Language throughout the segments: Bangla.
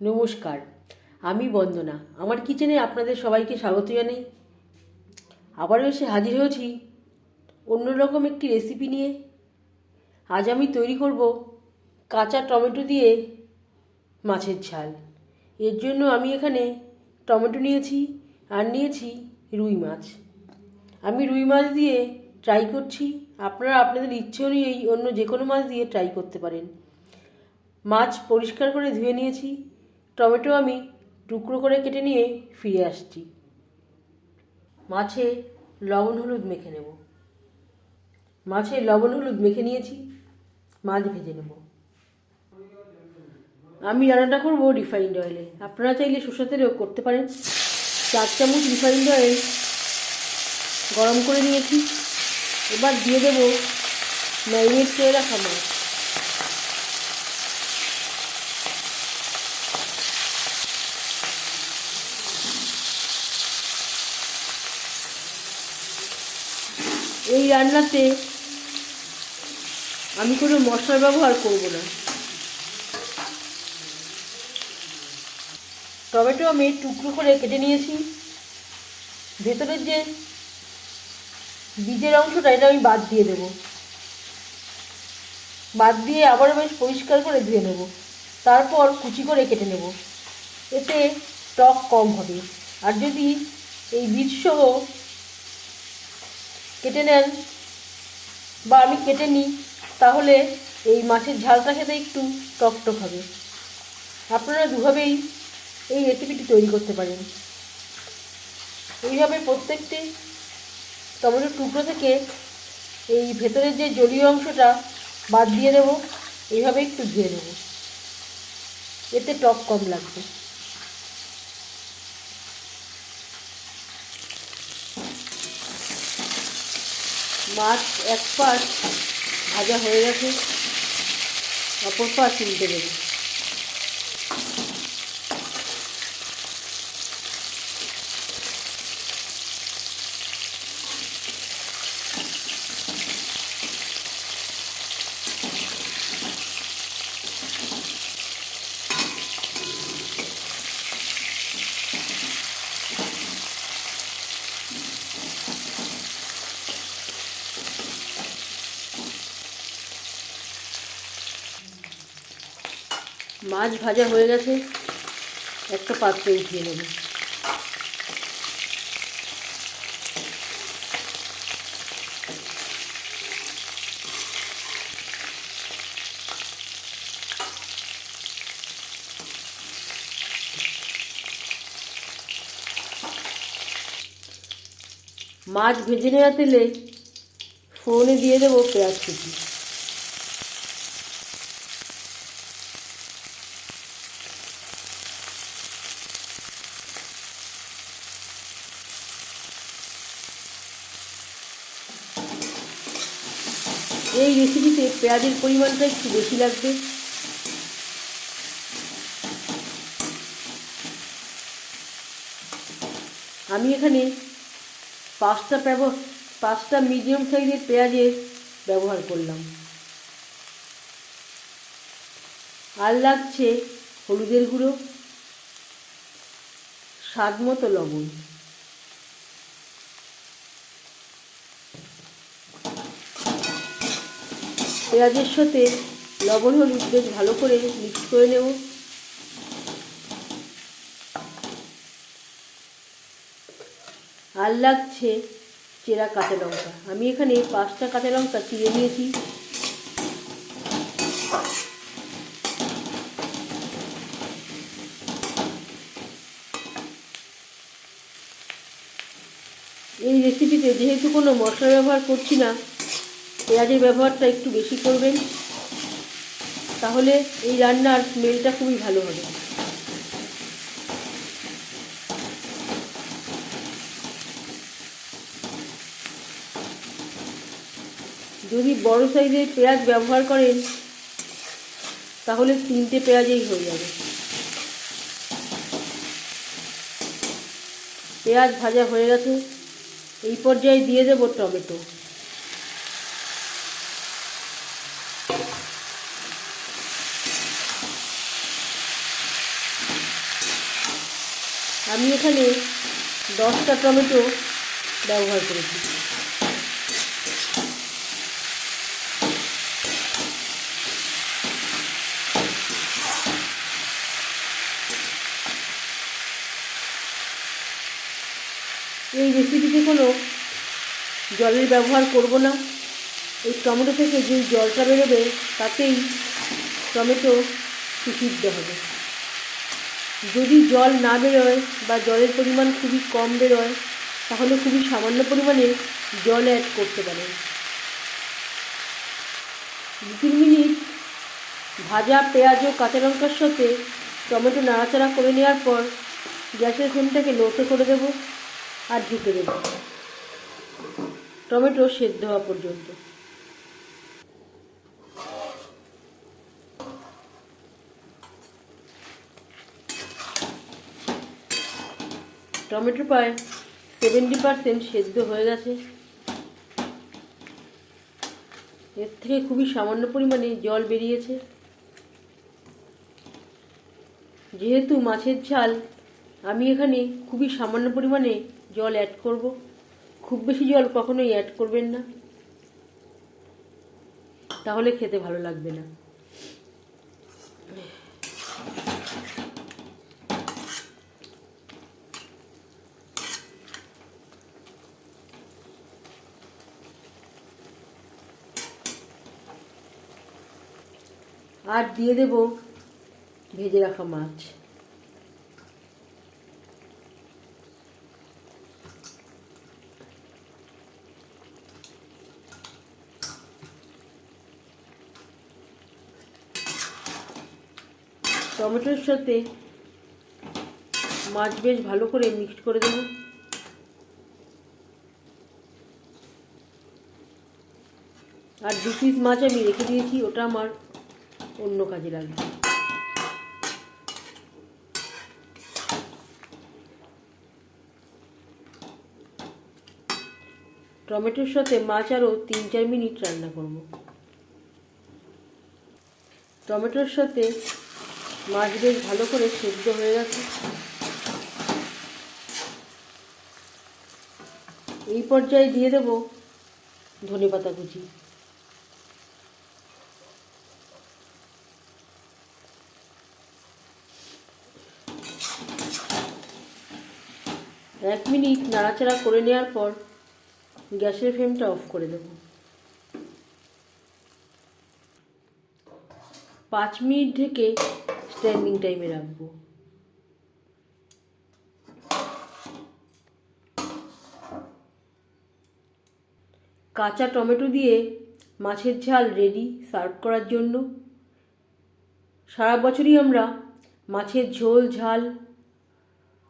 নমস্কার, আমি বন্দনা। আমার কিচেনে আপনাদের সবাইকে স্বাগত জানাই। আবারও এসে হাজির হয়েছি অন্যরকম একটি রেসিপি নিয়ে। আজ আমি তৈরি করব কাঁচা টমেটো দিয়ে মাছের ঝাল। এর জন্য আমি এখানে টমেটো নিয়েছি আর নিয়েছি রুই মাছ। আমি রুই মাছ দিয়ে ট্রাই করছি। আপনারা আপনাদের ইচ্ছে অনুযায়ী অন্য যে কোনো মাছ দিয়ে ট্রাই করতে পারেন। মাছ পরিষ্কার করে ধুয়ে নিয়েছি। টমেটো আমি টুকরো করে কেটে নিয়ে ফিরে আসছি। মাছে লবণ হলুদ মেখে নেব। মাছে লবণ হলুদ মেখে নিয়েছি, মাছ ভেজে নেব। আমি রান্নাটা করব রিফাইন্ড অয়েলে। আপনারা চাইলে তেলেও করতে পারেন। চার চামচ রিফাইন্ড অয়েল গরম করে নিয়েছি। এবার দিয়ে দেবো ম্যারিনেট করে রাখা মাছ। এই রান্নাতে আমি কোনো মশলার ব্যবহার করব না। টমেটো আমি টুকরো করে কেটে নিয়েছি। ভেতরের যে বীজের অংশটা, এটা আমি বাদ দিয়ে দেব। বাদ দিয়ে আবার বেশ পরিষ্কার করে ধুয়ে নেব। তারপর কুচি করে কেটে নেব। এতে টক কম হবে। আর যদি এই বীজসহ কেটে নেন বা আমি কেটে নিই, তাহলে এই মাছের ঝালটা খেতে একটু টকটক হবে। আপনারা দুভাবেই এই রেসিপিটি তৈরি করতে পারেন। এইভাবে প্রত্যেকটি টমেটোর টুকরো থেকে এই ভেতরের যে জলীয় অংশটা বাদ দিয়ে দেব, এইভাবে একটু ধুয়ে নেব। এতে টক কম লাগবে। মাছ এক পাশ ভাজা হয়ে গেছে অপর পাশ উল্টে দেবে। মাছ ভাজা হয়ে গেছে, একটা পাত্রে উঠিয়ে নেব। মাছ ভেজে নেওয়া তেলে ফোড়নে দিয়ে দেবো পেঁয়াজ কুচি। এই রেসিপিতে পেঁয়াজের পরিমাণটা একটু বেশি লাগবে। আমি এখানে পাঁচটা পাঁচটা মিডিয়াম সাইজের পেঁয়াজের ব্যবহার করলাম। আর লাগছে হলুদের গুঁড়ো, স্বাদ মতো লবণ। পেঁয়াজের সাথে লবণ, হলুদ বেশ ভালো করে মিক্স করে নেব। আর লাগছে চেরা কাঁচা লঙ্কা। আমি এখানে পাঁচটা কাঁচা লঙ্কা চিড়ে নিয়েছি। এই রেসিপিতে যেহেতু কোনো মশলা ব্যবহার করছি না পেঁয়াজের ব্যবহারটা একটু বেশি করবেন, তাহলে এই রান্নার স্মেলটা খুবই ভালো হবে। যদি বড় সাইজের পেঁয়াজ ব্যবহার করেন, তাহলে তিনটে পেঁয়াজেই হয়ে যাবে। পেঁয়াজ ভাজা হয়ে গেছে, এই পর্যায়ে দিয়ে দেবো টমেটো। আমি এখানে দশটা টমেটো ব্যবহার করেছি। এই রেসিপিতে কোনো জলের ব্যবহার করব না। এই টমেটো থেকে যে জলটা বেরোবে, তাতেই টমেটো সুসিদ্ধ হবে। যদি জল না বেরোয় বা জলের পরিমাণ খুবই কম বেরোয়, তাহলে খুবই সামান্য পরিমাণে জল অ্যাড করতে পারেন। দু তিন মিনিট ভাজা পেঁয়াজ ও কাঁচা লঙ্কার সাথে টমেটো নাড়াচাড়া করে নেওয়ার পর গ্যাসের ফ্লেমটাকে লোতে করে দেবো আর ঢেকে দেবো। টমেটো সেদ্ধ হওয়া পর্যন্ত। টমেটো প্রায় সেভেন্টি পারসেন্ট সেদ্ধ হয়ে গেছে। এর থেকে খুবই সামান্য পরিমাণে জল বেরিয়েছে। যেহেতু মাছের ঝাল, আমি এখানে খুবই সামান্য পরিমাণে জল অ্যাড করব। খুব বেশি জল কখনোই অ্যাড করবেন না। তাহলে খেতে ভালো লাগবে না। আর দিয়ে দেব ভেজে রাখা মাছ। টমেটোর সাথে মাছ বেশ ভালো করে মিক্সড করে দেবো। আর দু পিস মাছ আমি রেখে দিয়েছি, ওটা আমার অন্য কাজে লাগবে। টমেটোর সাথে মাছ আরও তিন চার মিনিট রান্না করব। টমেটোর সাথে মাছ বেশ ভালো করে সেদ্ধ হয়ে গেছে। এই পর্যায়ে দিয়ে দেব ধনে পাতা কুচি। এক মিনিট নাড়াচাড়া করে নেওয়ার পর গ্যাসের ফ্লেমটা অফ করে দেব। পাঁচ মিনিট ঢেকে স্ট্যান্ডিং টাইমে রাখব। কাঁচা টমেটো দিয়ে মাছের ঝাল রেডি সার্ভ করার জন্য। সারা বছরই আমরা মাছের ঝোল, ঝাল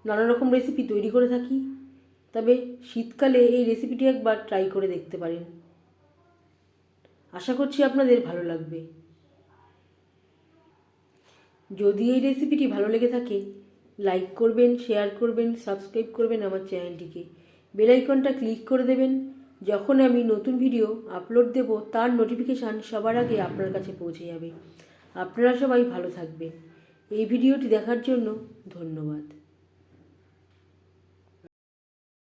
নানা রকম রেসিপি তৈরি করে থাকি। তবে শীতকালে এই রেসিপিটি একবার ট্রাই করে দেখতে পারেন। আশা করছি আপনাদের ভালো লাগবে। যদি এই রেসিপিটি ভালো লেগে থাকে লাইক করবেন শেয়ার করবেন সাবস্ক্রাইব করবেন আমার চ্যানেলটিকে বেলাইকনটা ক্লিক করে দেবেন। যখন আমি নতুন ভিডিও আপলোড দেব, তার নোটিফিকেশান সবার আগে আপনার কাছে পৌঁছে যাবে। আপনারা সবাই ভালো থাকবেন। এই ভিডিওটি দেখার জন্য ধন্যবাদ।